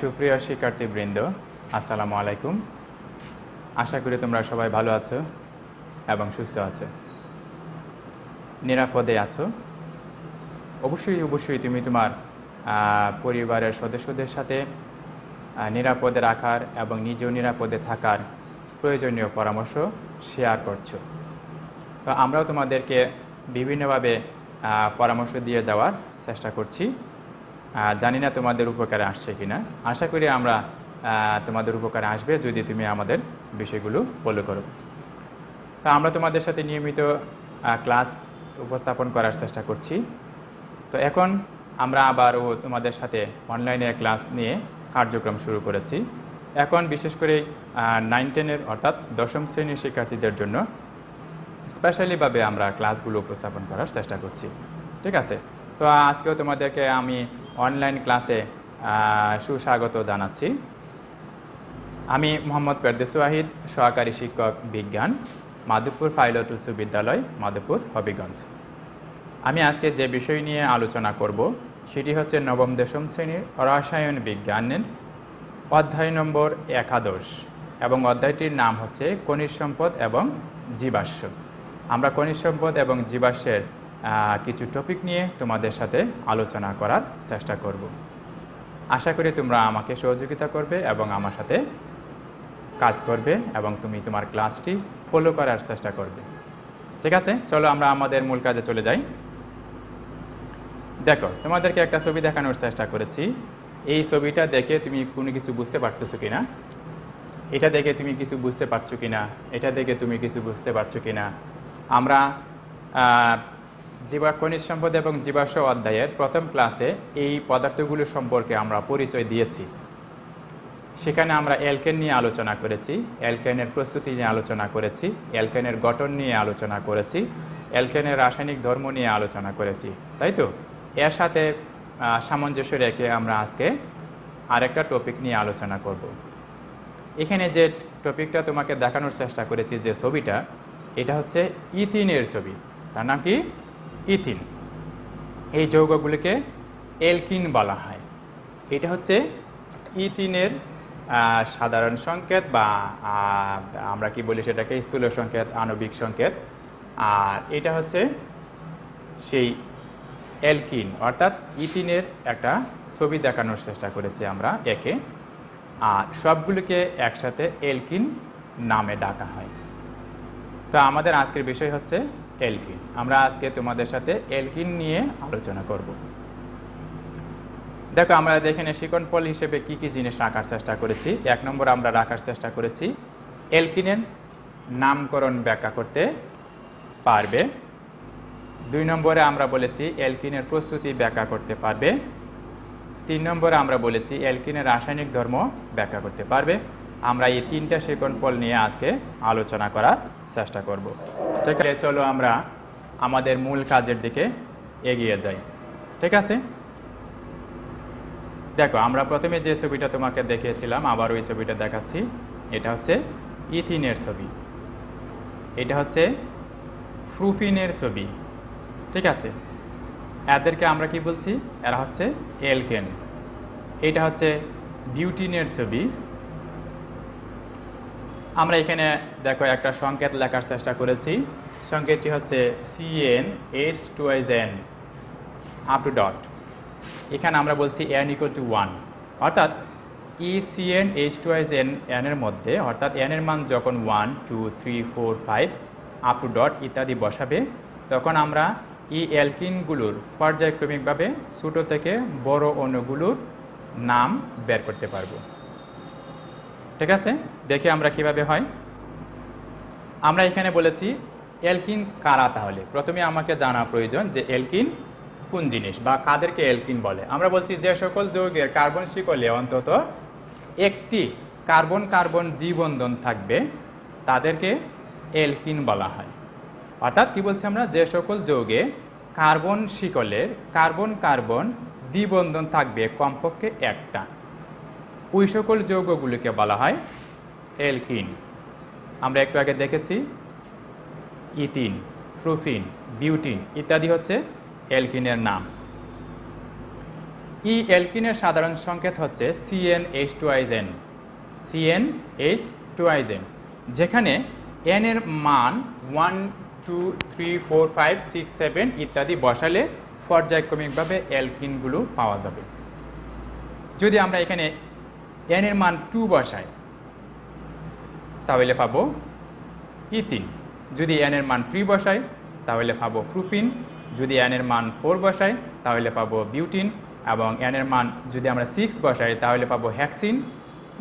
সুপ্রিয় শিক্ষার্থীবৃন্দ, আসসালামু আলাইকুম। আশা করি তোমরা সবাই ভালো আছো এবং সুস্থ আছো। নিরাপদে আছো। অবশ্যই অবশ্যই তুমি তোমার পরিবারের সদস্যদের সাথে নিরাপদে রাখার এবং নিজেও নিরাপদে থাকার প্রয়োজনীয় পরামর্শ শেয়ার করছ। তো আমরাও তোমাদেরকে বিভিন্নভাবে পরামর্শ দিয়ে যাওয়ার চেষ্টা করছি। জানি না তোমাদের উপকারে আসছে কিনা। আশা করি আমরা তোমাদের উপকারে আসবে যদি তুমি আমাদের বিষয়গুলো ফলো করো। তো আমরা তোমাদের সাথে নিয়মিত ক্লাস উপস্থাপন করার চেষ্টা করছি। তো এখন আমরা আবারও তোমাদের সাথে অনলাইনে ক্লাস নিয়ে কার্যক্রম শুরু করেছি। এখন বিশেষ করে নাইন টেনের অর্থাৎ দশম শ্রেণির শিক্ষার্থীদের জন্য স্পেশালিভাবে আমরা ক্লাসগুলো উপস্থাপন করার চেষ্টা করছি। ঠিক আছে? তো আজকেও তোমাদেরকে আমি অনলাইন ক্লাসে সুস্বাগত জানাচ্ছি। আমি মোহাম্মদ পেরদেস ওয়াহিদ, সহকারী শিক্ষক বিজ্ঞান, মাধবপুর পাইলট উচ্চ বিদ্যালয়, মাধবপুর, হবিগঞ্জ। আমি আজকে যে বিষয় নিয়ে আলোচনা করব, সেটি হচ্ছে নবম দশম শ্রেণির রসায়ন বিজ্ঞানের অধ্যায় নম্বর একাদশ এবং অধ্যায়টির নাম হচ্ছে খনিজ সম্পদ এবং জীবাশ্ম। আমরা খনিজ সম্পদ এবং জীবাশ্মের কিছু টপিক নিয়ে তোমাদের সাথে আলোচনা করার চেষ্টা করব। আশা করি তোমরা আমাকে সহযোগিতা করবে এবং আমার সাথে কাজ করবে এবং তুমি তোমার ক্লাসটি ফলো করার চেষ্টা করবে। ঠিক আছে? চলো আমরা আমাদের মূল কাজে চলে যাই। দেখো তোমাদেরকে একটা ছবি দেখানোর চেষ্টা করেছি। এই ছবিটা দেখে তুমি কোনো কিছু বুঝতে পারতেছো কি না এটা দেখে তুমি কিছু বুঝতে পারছ কিনা? এটা দেখে তুমি কিছু বুঝতে পারছ কিনা? আমরা আহ, জীবা খনিজ সম্পদ এবং জীবাশ্ম অধ্যায়ের প্রথম ক্লাসে এই পদার্থগুলো সম্পর্কে আমরা পরিচয় দিয়েছি। সেখানে আমরা অ্যালকেন নিয়ে আলোচনা করেছি, অ্যালকেনের প্রস্তুতি নিয়ে আলোচনা করেছি, অ্যালকেনের গঠন নিয়ে আলোচনা করেছি, অ্যালকেনের রাসায়নিক ধর্ম নিয়ে আলোচনা করেছি, তাই তো? এর সাথে সামঞ্জস্য রেখে আমরা আজকে আরেকটা টপিক নিয়ে আলোচনা করব। এখানে যে টপিকটা তোমাকে দেখানোর চেষ্টা করেছি যে ছবিটা, এটা হচ্ছে ইথিনের ছবি। তার নাম কি? ইথিন এই যৌগগুলিকে এলকিন বলা হয়। এটা হচ্ছে ইথিনের সাধারণ সংকেত বা আমরা কি বলি সেটাকে? স্থূল সংকেত, আণবিক সংকেত। আর এটা হচ্ছে সেই এলকিন, অর্থাৎ ইথিনের একটা ছবি দেখানোর চেষ্টা করেছি আমরা একে। আর সবগুলোকে একসাথে এলকিন নামে ডাকা হয়। তো আমাদের আজকের বিষয় হচ্ছে এলকিন। আমরা আজকে তোমাদের সাথে এলকিন নিয়ে আলোচনা করব। দেখো, আমরা এখানে শিকন ফল হিসেবে কি কি জিনিস রাখার চেষ্টা করেছি। এক নম্বর আমরা রাখার চেষ্টা করেছি, এলকিনের নামকরণ ব্যাখ্যা করতে পারবে। দুই নম্বরে আমরা বলেছি, এলকিনের প্রস্তুতি ব্যাখ্যা করতে পারবে। তিন নম্বরে আমরা বলেছি, এলকিনের রাসায়নিক ধর্ম ব্যাখ্যা করতে পারবে। আমরা এই তিনটা ফল নিয়ে আজকে আলোচনা করার চেষ্টা করব। ঠিক আছে, চলো আমরা আমাদের মূল কাজের দিকে এগিয়ে যাই। ঠিক আছে? দেখো, আমরা প্রথমে যে ছবিটা তোমাকে দেখিয়েছিলাম, আবার ওই ছবিটা দেখাচ্ছি। এটা হচ্ছে ইথিনের ছবি। এটা হচ্ছে ফ্রুফিনের ছবি। ঠিক আছে? এদেরকে আমরা কি বলছি? এরা হচ্ছে এলকেন। এটা হচ্ছে বিউটিনের ছবি। আমরা এখানে দেখো একটা সংকেত লেখার চেষ্টা করেছি। সংকেতটি হচ্ছে C n H two S N up to dot এখানে আমরা বলছি এন ইকো টু ওয়ান অর্থাৎ E C n H two S N এনের মধ্যে, অর্থাৎ এন এর মান যখন one two three four five up to dot ইত্যাদি বসাবে, তখন আমরা ই অ্যালকিনগুলোর পর্যায়ক্রমিকভাবে ছোটো থেকে বড় অণুগুলোর নাম বের করতে পারব। ঠিক আছে? দেখে আমরা কীভাবে হয়। আমরা এখানে বলেছি, এলকিন কারা তাহলে? প্রথমে আমাকে জানা প্রয়োজন যে এলকিন কোন জিনিস বা কাদেরকে এলকিন বলে। আমরা বলছি যে সকল যৌগের কার্বন শিকলে অন্তত একটি কার্বন কার্বন দ্বিবন্ধন থাকবে, তাদেরকে এলকিন বলা হয়। অর্থাৎ কি বলছি আমরা? যে সকল যৌগে কার্বন শিকলের কার্বন কার্বন দ্বিবন্ধন থাকবে কমপক্ষে একটা। ওই সকল যৌগগুলিকে বলা হয় এলকিন। আমরা একটু আগে দেখেছি ইথিন প্রোফিন, বিউটিন ইত্যাদি হচ্ছে এলকিনের নাম। ই অ্যালকিনের সাধারণ সংকেত হচ্ছে CN H two eigen CN H two eigen যেখানে এন এর মান one, two, three, four, five, six, seven ইত্যাদি বসালে পর্যায়ক্রমিকভাবে অ্যালকিনগুলো পাওয়া যাবে। যদি আমরা এখানে এন এর মান টু বসাই তাহলে পাবো ইথিন যদি এন এর মান থ্রি বসাই তাহলে পাবো ফ্রুপিন যদি এন এর মান ফোর বসাই তাহলে পাবো বিউটিন এবং এন এর মান যদি আমরা সিক্স বসাই, তাহলে পাবো হ্যাক্সিন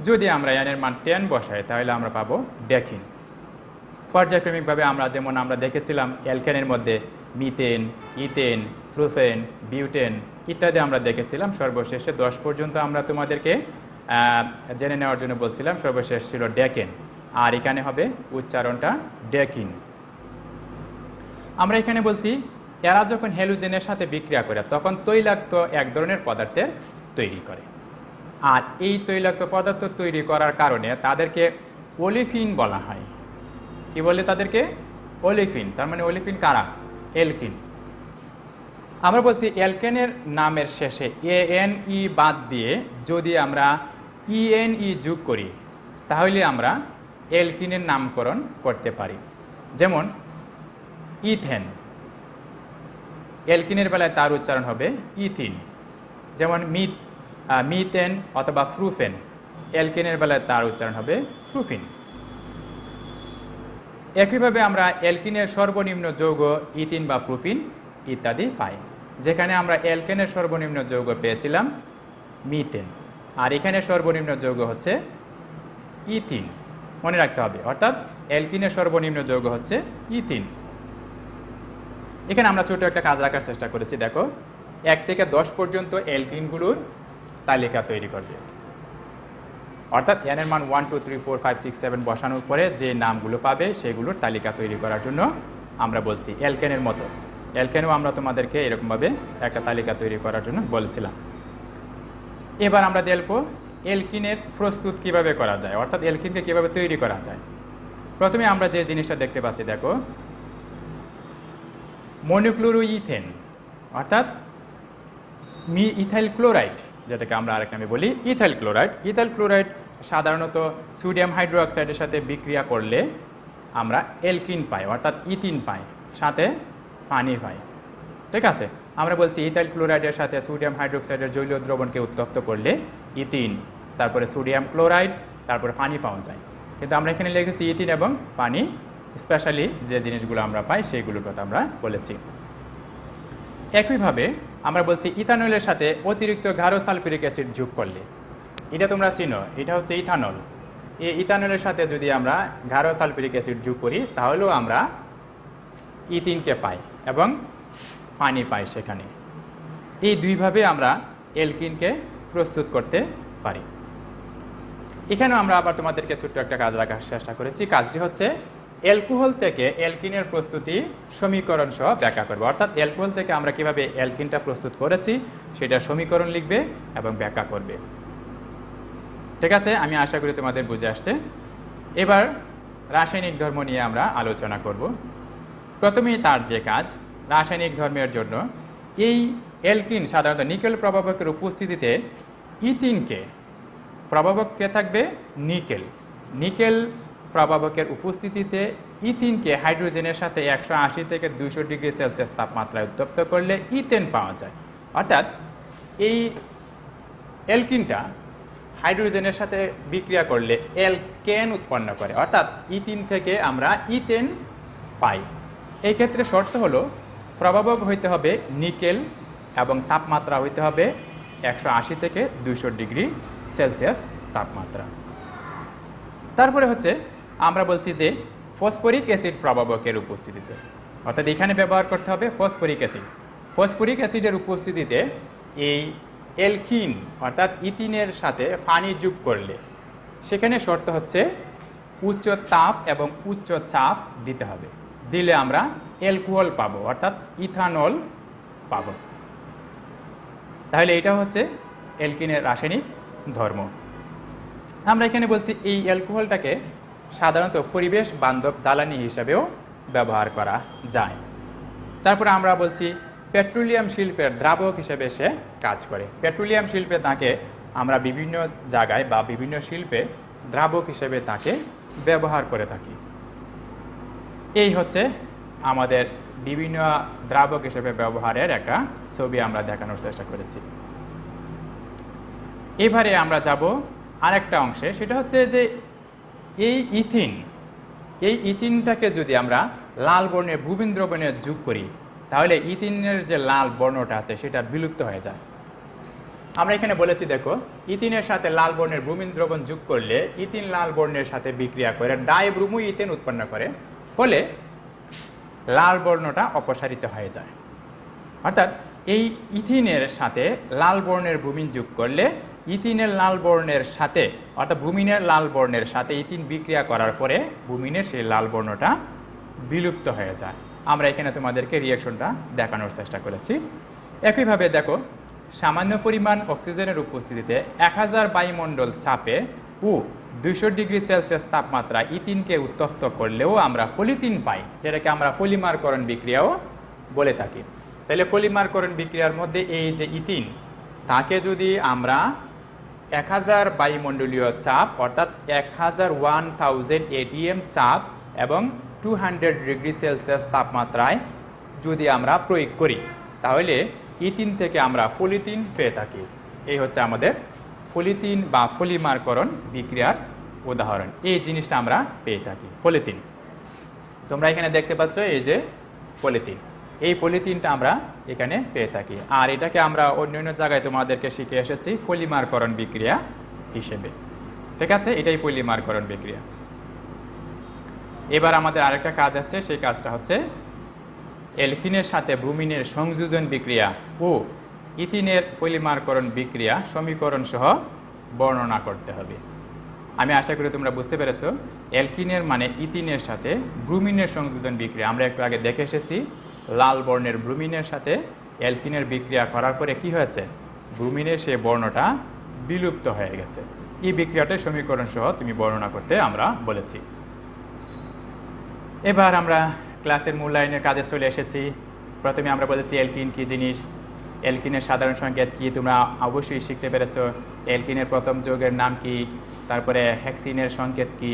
যদি আমরা এন এর মান টেন বসাই, তাহলে আমরা পাবো ডেকিন পর্যায়ক্রমিকভাবে আমরা যেমন আমরা দেখেছিলাম অ্যালকেনের মধ্যে মিথেন ইথেন ফ্লুফেন বিউটেন ইত্যাদি আমরা দেখেছিলাম, সর্বশেষে দশ পর্যন্ত আমরা তোমাদেরকে জেনে নেওয়ার জন্য বলছিলাম, সর্বশেষ ছিল ডেকেন। আর এখানে হবে উচ্চারণটা ডেকিন। আমরা এখানে বলছি, এরা যখন হেলুজেনের সাথে বিক্রিয়া করে, তখন তৈলাক্ত এক ধরনের পদার্থের তৈরি করে। আর এই তৈলাক্ত পদার্থ তৈরি করার কারণে তাদেরকে ওলিফিন বলা হয়। কি বলে তাদেরকে? ওলিফিন তার মানে ওলিফিন কারা? এলকিন আমরা বলছি এলকেনের নামের শেষে এ এন ই বাদ দিয়ে যদি আমরা ই এন ই যোগ করি, তাহলে আমরা এলকিনের নামকরণ করতে পারি। যেমন, ইথেন। এলকিনের বেলায় তার উচ্চারণ হবে ইথিন। যেমন, মিথ মিথেন অথবা ফ্রুফেন। এলকিনের বেলায় তার উচ্চারণ হবে ফ্রুফিন। একইভাবে আমরা এলকিনের সর্বনিম্ন যৌগ ইথিন বা ফ্রুফিন ইত্যাদি পাই, যেখানে আমরা এলকেনের সর্বনিম্ন যৌগ পেয়েছিলাম মিথেন। আর এখানে সর্বনিম্ন যৌগ হচ্ছে ইথিন। মনে রাখতে হবে, অর্থাৎ অ্যালকিনের সর্বনিম্ন যৌগ হচ্ছে ইথিন। এখানে আমরা ছোট একটা কাজ রাখার চেষ্টা করেছি, দেখো, এক থেকে দশ পর্যন্ত অ্যালকিনগুলোর তালিকা তৈরি করবে। অর্থাৎ এন এর মান one two three four five six seven বসানোর পরে যে নামগুলো পাবে সেগুলোর তালিকা তৈরি করার জন্য আমরা বলছি এলকেনের মতো। এলকেনও আমরা তোমাদেরকে এরকমভাবে একটা তালিকা তৈরি করার জন্য বলেছিলাম। এবার আমরা দেখব এলকিনের প্রস্তুত কীভাবে করা যায়, অর্থাৎ এলকিনকে কীভাবে তৈরি করা যায়। প্রথমে আমরা যে জিনিসটা দেখতে পাচ্ছি, দেখো। মনোক্লোরোইথেন, অর্থাৎ মি ইথাইল ক্লোরাইড, যেটাকে আমরা আরেক নামে বলি, ইথাইল ক্লোরাইড। ইথাইল ক্লোরাইড সাধারণত সোডিয়াম হাইড্রোক্সাইডের সাথে বিক্রিয়া করলে আমরা এলকিন পাই, অর্থাৎ ইথিন পাই, সাথে পানি পাই। ঠিক আছে? আমরা বলছি ইথাইল ক্লোরাইডের সাথে সোডিয়াম হাইড্রোক্সাইডের জলীয় দ্রবণকে উত্তপ্ত করলে ইথিন, তারপরে সোডিয়াম ক্লোরাইড, তারপরে পানি পাওয়া যায়। কিন্তু আমরা এখানে লিখেছি ইথিন এবং পানি, স্পেশালি যে জিনিসগুলো আমরা পাই সেইগুলোর কথা আমরা বলেছি। একইভাবে আমরা বলছি ইথানলের সাথে অতিরিক্ত গাঢ় সালফিউরিক অ্যাসিড যোগ করলে, এটা তোমরা চিনো, এটা হচ্ছে ইথানল। এই ইথানলের সাথে যদি আমরা গাঢ় সালফিউরিক অ্যাসিড যোগ করি, তাহলেও আমরা ইথিনকে পাই এবং পানি পাই সেখানে। এই দুইভাবে আমরা এলকিনকে প্রস্তুত করতে পারি। এখানেও আমরা আবার তোমাদেরকে ছোট্ট একটা কাজ রাখার চেষ্টা করেছি। কাজটি হচ্ছে অ্যালকোহল থেকে অ্যালকিনের প্রস্তুতি সমীকরণ সহ ব্যাখ্যা করবে। অর্থাৎ অ্যালকোহল থেকে আমরা কীভাবে অ্যালকিনটা প্রস্তুত করেছি, সেটা সমীকরণ লিখবে এবং ব্যাখ্যা করবে। ঠিক আছে? আমি আশা করি তোমাদের বুঝে আসছে। এবার রাসায়নিক ধর্ম নিয়ে আমরা আলোচনা করব। প্রথমেই তার যে কাজ রাসায়নিক ধর্মের জন্য, এই অ্যালকিন সাধারণত নিকেল প্রভাবকের উপস্থিতিতে ইথিনকে প্রভাবককে থাকবে? নিকেল। নিকেল প্রভাবকের উপস্থিতিতে ইথিনকে হাইড্রোজেনের সাথে একশো আশি থেকে দুশো ডিগ্রি সেলসিয়াস তাপমাত্রায় উত্তপ্ত করলে ইথেন পাওয়া যায়। অর্থাৎ এই অ্যালকিনটা হাইড্রোজেনের সাথে বিক্রিয়া করলে অ্যালকেন উৎপন্ন করে। অর্থাৎ ইথিন থেকে আমরা ইথেন পাই। এই ক্ষেত্রে শর্ত হলো প্রভাবক হইতে হবে নিকেল এবং তাপমাত্রা হইতে হবে একশো আশি থেকে দুশো ডিগ্রি সেলসিয়াস তাপমাত্রা। তারপরে হচ্ছে আমরা বলছি যে ফসফরিক অ্যাসিড প্রভাবকের উপস্থিতিতে। অর্থাৎ এখানে ব্যবহার করতে হবে ফসফরিক অ্যাসিড। ফসফরিক অ্যাসিডের উপস্থিতিতে এই এলকিন অর্থাৎ ইথিনের সাথে পানি যোগ করলে সেখানে শর্ত হচ্ছে উচ্চ তাপ এবং উচ্চ চাপ দিতে হবে। দিলে আমরা অ্যালকোহল পাবো, অর্থাৎ ইথানল পাব। তাহলে এটা হচ্ছে এলকিনের রাসায়নিক ধর্ম। আমরা এখানে বলছি এই অ্যালকোহলটাকে সাধারণত পরিবেশ বান্ধব জ্বালানি হিসাবেও ব্যবহার করা যায়। তারপরে আমরা বলছি পেট্রোলিয়াম শিল্পের দ্রাবক হিসেবে সে কাজ করে। পেট্রোলিয়াম শিল্পে তাকে আমরা বিভিন্ন জায়গায় বা বিভিন্ন শিল্পে দ্রাবক হিসেবে তাকে ব্যবহার করে থাকি। এই হচ্ছে আমাদের বিভিন্ন দ্রাবক হিসেবে ব্যবহারের একটা ছবি আমরা দেখানোর চেষ্টা করেছি। এবারে আমরা যাব আরেকটা অংশে, সেটা হচ্ছে যে এই ইথিন, এই ইথিনটাকে যদি আমরা লাল বর্ণের ভূবিন দ্রবণে যোগ করি, তাহলে ইথিনের যে লাল বর্ণটা আছে, সেটা বিলুপ্ত হয়ে যায়। আমরা এখানে বলেছি, দেখো, ইথিনের সাথে লাল বর্ণের ব্রুমিন দ্রবণ যোগ করলে ইথিন লাল বর্ণের সাথে বিক্রিয়া করে ডাইব্রুমু ইথেন উৎপন্ন করে। ফলে লাল বর্ণটা অপসারিত হয়ে যায়। অর্থাৎ এই ইথিনের সাথে লাল বর্ণের ভূমিন যোগ করলে ইথিনের লাল বর্ণের সাথে, অর্থাৎ ভূমিনের লাল বর্ণের সাথে ইথিন বিক্রিয়া করার পরে ভূমিনের সেই লাল বর্ণটা বিলুপ্ত হয়ে যায়। আমরা এখানে তোমাদেরকে রিয়াকশনটা দেখানোর চেষ্টা করেছি। একইভাবে দেখো, সামান্য পরিমাণ অক্সিজেনের উপস্থিতিতে এক হাজার বায়ুমণ্ডল চাপে ও দুইশো ডিগ্রি সেলসিয়াস তাপমাত্রা ইথিনকে উত্তপ্ত করলেও আমরা ফলিতিন পাই, যেটাকে আমরা পলিমারকরণ বিক্রিয়াও বলে থাকি। তাহলে পলিমারকরণ বিক্রিয়ার মধ্যে এই যে ইথিন, তাকে যদি আমরা এক হাজার বায়ুমণ্ডলীয় চাপ, অর্থাৎ এক হাজার ওয়ান থাউজেন্ড এটিএম চাপ এবং টু হান্ড্রেড ডিগ্রি সেলসিয়াস তাপমাত্রায় যদি আমরা প্রয়োগ করি, তাহলে ইথিন থেকে আমরা ফলিতিন পেয়ে থাকি। এই হচ্ছে আমাদের ফলিতিন বা ফলিমারকরণ বিক্রিয়ার উদাহরণ। এই জিনিসটা আমরা পেয়ে থাকি ফলিতিন তোমরা এখানে দেখতে পাচ্ছ এই যে পলিথিন। এই পলিথিনটা আমরা এখানে পেয়ে থাকি। আর এটাকে আমরা অন্য অন্য জায়গায় তোমাদেরকে শিখে এসেছি ফলিমারকরণ বিক্রিয়া হিসেবে। ঠিক আছে? এটাই পলিমারকরণ বিক্রিয়া। এবার আমাদের আরেকটা কাজ আছে, সেই কাজটা হচ্ছে এলকিনের সাথে ব্রুমিনের সংযোজন বিক্রিয়া ও ইথিনের পলিমারকরণ বিক্রিয়া, সমীকরণ সহ বর্ণনা করতে হবে। আমি আশা করি তোমরা বুঝতে পেরেছ, অ্যালকিনের মানে ইথিনের সাথে ব্রুমিনের সংযোজন বিক্রিয়া। আমরা একটু আগে দেখে এসেছি, লাল বর্ণের ব্রুমিনের সাথে অ্যালকিনের বিক্রিয়া করার পরে কি হয়েছে? ব্রুমিনের সে বর্ণটা বিলুপ্ত হয়ে গেছে। এই বিক্রিয়াটার সমীকরণ সহ তুমি বর্ণনা করতে আমরা বলেছি। এবার আমরা ক্লাসের মূল্যায়নের কাজে চলে এসেছি। প্রথমে আমরা বলেছি এলকিন কি জিনিস? এলকিনের সাধারণ সংকেত কি তোমরা অবশ্যই শিখতে পেরেছ? এলকিনের প্রথম যৌগের নাম কি? তারপরে হ্যাক্সিনের সংকেত কি?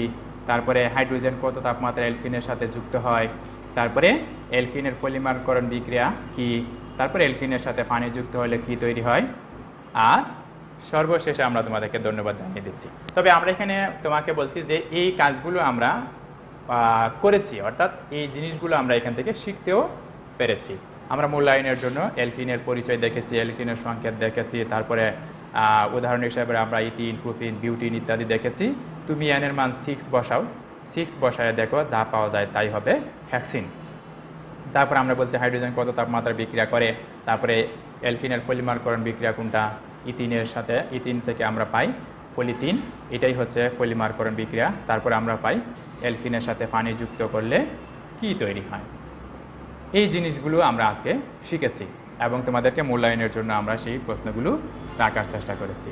তারপরে হাইড্রোজেন কত তাপমাত্রা এলকিনের সাথে যুক্ত হয়? তারপরে এলকিনের পলিমারকরণ বিক্রিয়া কি? তারপরে এলকিনের সাথে পানি যুক্ত হলে কি তৈরি হয়? আর সর্বশেষে আমরা তোমাদেরকে ধন্যবাদ জানিয়ে দিচ্ছি। তবে আমরা এখানে তোমাকে বলছি যে এই কাজগুলো আমরা করেছি, অর্থাৎ এই জিনিসগুলো আমরা এখান থেকে শিখতেও পেরেছি। আমরা মূল্যায়নের জন্য এলকিনের পরিচয় দেখেছি, এলকিনের সংকেত দেখেছি, তারপরে উদাহরণ হিসাবে আমরা ইথিন প্রোপিন বিউটিন ইত্যাদি দেখেছি। তুমি এনের মান সিক্স বসাও। সিক্স বসায় দেখো, যা পাওয়া যায় তাই হবে ভ্যাকসিন তারপর আমরা বলছি হাইড্রোজেন কত তাপমাত্রা বিক্রিয়া করে, তারপরে এলকিনের পলিমারকরণ বিক্রিয়া কোনটা, ইথিনের সাথে, ইথিন থেকে আমরা পাই পলিথিন, এটাই হচ্ছে পলিমারকরণ বিক্রিয়া। তারপরে আমরা পাই এলকিনের সাথে পানি যুক্ত করলে কি তৈরি হয়? এই জিনিসগুলো আমরা আজকে শিখেছি এবং তোমাদেরকে মূল্যায়নের জন্য আমরা সেই প্রশ্নগুলো রাখার চেষ্টা করেছি।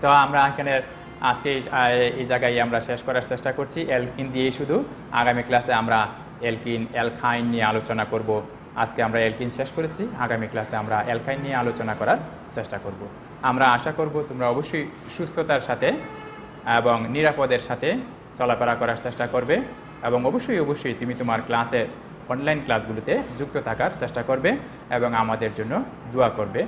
তো আমরা এখানে আজকে এই- জায়গায় আমরা শেষ করার চেষ্টা করছি। এলকিন দিয়েই শুধু আগামী ক্লাসে আমরা এলকিন, অ্যালকাইন নিয়ে আলোচনা করব। আজকে আমরা এলকিন শেষ করেছি, আগামী ক্লাসে আমরা অ্যালকাইন নিয়ে আলোচনা করার চেষ্টা করব। আমরা আশা করব তোমরা অবশ্যই সুস্থতার সাথে এবং নিরাপদের সাথে চলাফেরা করার চেষ্টা করবে এবং অবশ্যই অবশ্যই তুমি তোমার ক্লাসের অনলাইন ক্লাসগুলোতে যুক্ত থাকার চেষ্টা করবে এবং আমাদের জন্য দোয়া করবে।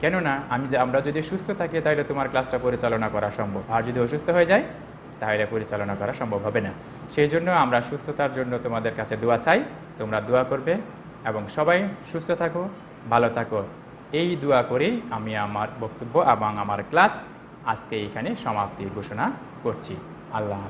কেননা, আমি আমরা যদি সুস্থ থাকি, তাহলে তোমার ক্লাসটা পরিচালনা করা সম্ভব। আর যদি অসুস্থ হয়ে যায়, তাহলে পরিচালনা করা সম্ভব হবে না। সেই জন্য আমরা সুস্থতার জন্য তোমাদের কাছে দোয়া চাই। তোমরা দোয়া করবে এবং সবাই সুস্থ থাকো, ভালো থাকো। এই দোয়া করেই আমি আমার বক্তব্য এবং আমার ক্লাস আজকে এখানে সমাপ্তি ঘোষণা করছি। আল্লাহ